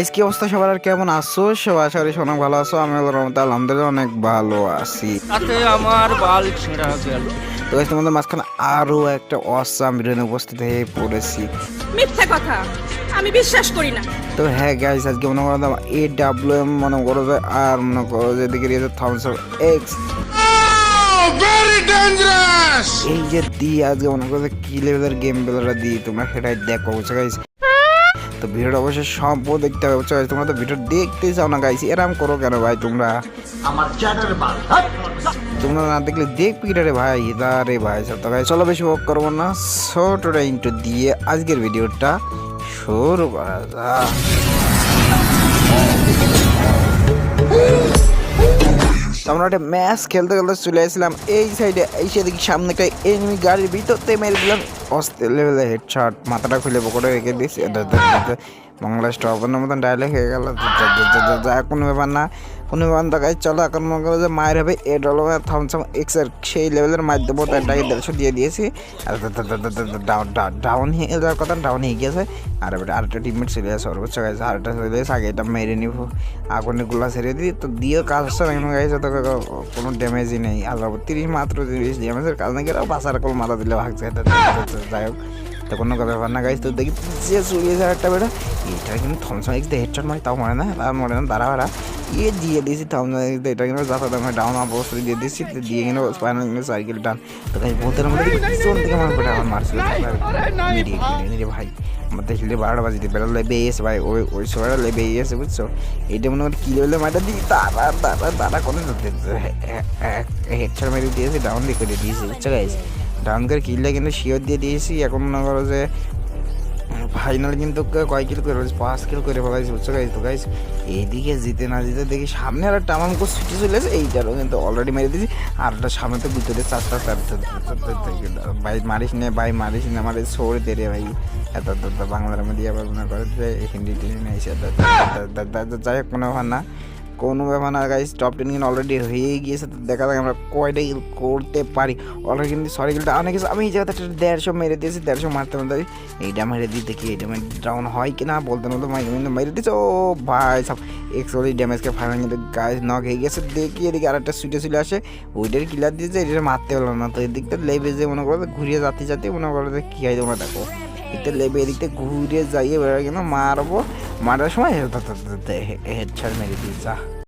Guys কি অবস্থা সবার? আর কেমন আছো? সবাই আশা করি অনেক ভালো আছো। আমি রহমতে আলহামদুলিল্লাহ অনেক ভালো আছি। তাতে আমার বাল ছেঁড়া গেল। তো গাইস তোমাদের মাঝখানে আরও একটা অসাম ভিডিও উপস্থিত হয়ে পড়েছি। মিথ্যা কথা। আমি বিশ্বাস করি না। তো হ্যাঁ গাইস আজকে মনে করো এ ডাব্লিউ এম মনে করো যে আর মনে করো যে এদিকে রয়েছে থামস আপ এক্স এই যে দি আজকে মনে করো যে কি লেভেলের গেম বেলাটা দিই তোমরা সেটাই দেখো বুঝছ গাইস তো ভিডিওটা অবশ্যই সম্পূর্ণ দেখতে হবে বুঝছ? তোমরা তো ভিডিও দেখতেই চাও না গাইস এরম করো কেন ভাই তোমরা? তোমরা না দেখলে দেখবি রে ভাই? রে ভাই সব তো ভাই। চলো বেশি ভোগ করব না। ছোটটা ইন্টু দিয়ে আজকের ভিডিওটা শুরু করা যাক। আমরা একটা ম্যাচ খেলতে খেলতে চলে আসলাম। এই সাইডে এই সাইডে সামনে একটা এনিমি গাড়ির ভিতরতে মেরে দিলাম। অস্তে লেভেলে হেডশট মাথাটা খুলে পকেটে রেখে দিয়েছি বাংলা স্টপের মতন ডায়লগ হয়ে গেল কোনো ব্যাপার না কোনো ব্যাপার গাইজ চলো মনে করো যে মায়ের হবে এ ডলো থামসাম এক্সের সেই লেভেলের মার দেবো তারটাকে দেড়শো দিয়ে দিয়েছি আর ডাউন হয়ে যাওয়ার কথা ডাউন হয়ে গেছে আর এবার আরেকটা টিমমেট চলে আসে সর্বোচ্চ গাইছে আরেকটা চলে এসে আগে এটা মেরে নিব আগুনে গুলা ছেড়ে দিই তো দিয়ে কাজ হচ্ছে না কিন্তু গাইছে তো কোনো ড্যামেজই নেই আল্লাহ তিরিশ মাত্র তিরিশ ড্যামেজের কাজ নাকি বাসার কল মাথা দিলে ভাগছে যাই হোক তো কোনো ব্যাপার না গাইছে তো দেখি যে চলে যায় একটা বেটা এটা কিন্তু থমসন এক্স দিয়ে হেডশট মারি তাও মরে না তাও মরে না দাঁড়া বেড়া ইয়ে দিয়ে দিয়েছি থমসন এক্স এটা কিন্তু যাতা দামে ডাউন অবশ্যই দিয়ে দিয়েছি তো দিয়ে কিন্তু স্পাইনাল কিন্তু সাইকেল ডান তো গাই বলতে মধ্যে পিছন থেকে আমার বেটা আমার মারছিল। ভাই। আমার দেখলে বারোটা বাজিতে বেড়া লেবে এসে ভাই ওই ওই সময়টা লেবে এসে বুঝছ? এইটা মনে করি কি লেভেলে মাইটা দিই তারা তারা তারা কোনো হেডশট মেরে দিয়েছি ডাউন দিয়ে করে দিয়েছি বুঝছ গাইস ডাউন করে কিলটা কিন্তু শিওর দিয়ে দিয়েছি এখন মনে করো যে ফাইনাল কিন্তু কয় কিল করে ফেলেছি পাঁচ কিল করে ফেলাইছি বুঝছ গাইস তো গাইস এইদিকে জিতে না জিতে দেখি সামনে আর একটা আমার ছুটি চলে এসে এইটারও কিন্তু অলরেডি মেরে দিয়েছি আর একটা সামনে তো ভিতরে চারটা চারটা ভাই মারিস নে ভাই মারিস না আমার সরে দে রে ভাই এত বাংলার মধ্যে আবার মনে করে যে হিন্দি টিন্দি এসে যাই হোক কোনো না কোনো ব্যাপার না গাইস টপ টেন কিন্তু অলরেডি হয়ে গিয়েছে, তো দেখা যাক আমরা কয়টা কিল করতে পারি। অলরেডি কিন্তু সরি কিলটা অনেক আমি এই একটা দেড়শো মেরে দিয়েছি, দেড়শো মারতে মারতে এইটা মেরে দিই দেখি এইটা ডাউন হয় কি না বলতে বলতে মাই কিন্তু মেরে দিচ্ছে ও ভাই, সব একচল্লিশ ড্যামেজকে ফাইনাল কিন্তু গাছ নক হয়ে গেছে। দেখি এদিকে আরেকটা সুইটে চলে আসে। ওইটার কিলার দিয়েছে, এটা মারতে পারলাম না, তো এদিকটা লেবে যে মনে করো ঘুরিয়ে যাতে যাতে মনে করো কী হয় তোমরা দেখো। এদিকটা লেবে এদিকটা ঘুরিয়ে যাইয়ে কিন্তু মারবো। মারার সময় হেডশট মেরে দিই যা